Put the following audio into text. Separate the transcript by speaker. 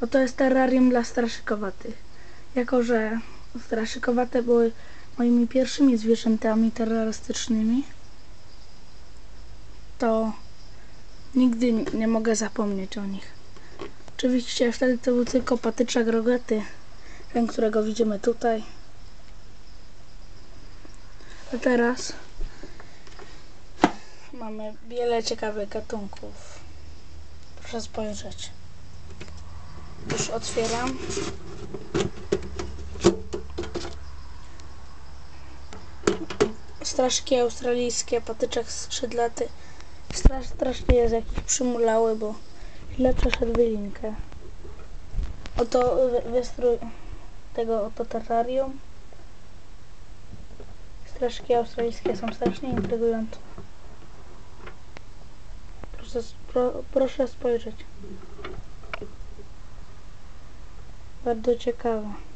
Speaker 1: Bo to jest terrarium dla straszykowatych. Jako, że straszykowate były moimi pierwszymi zwierzętami terrorystycznymi, to nigdy nie mogę zapomnieć o nich. Oczywiście wtedy to był tylko patyczak rogaty, ten, którego widzimy tutaj. A teraz mamy wiele ciekawych gatunków. Proszę spojrzeć. Już otwieram. Straszki australijskie, patyczek skrzydlaty. Strasz, strasznie jest jakiś przymulały, bo źle przeszedł wylinkę. Oto wy- wystrój tego oto terrarium. Straszki australijskie są strasznie intrygujące. Proszę, pro, proszę spojrzeć. Bardzo ciekawe.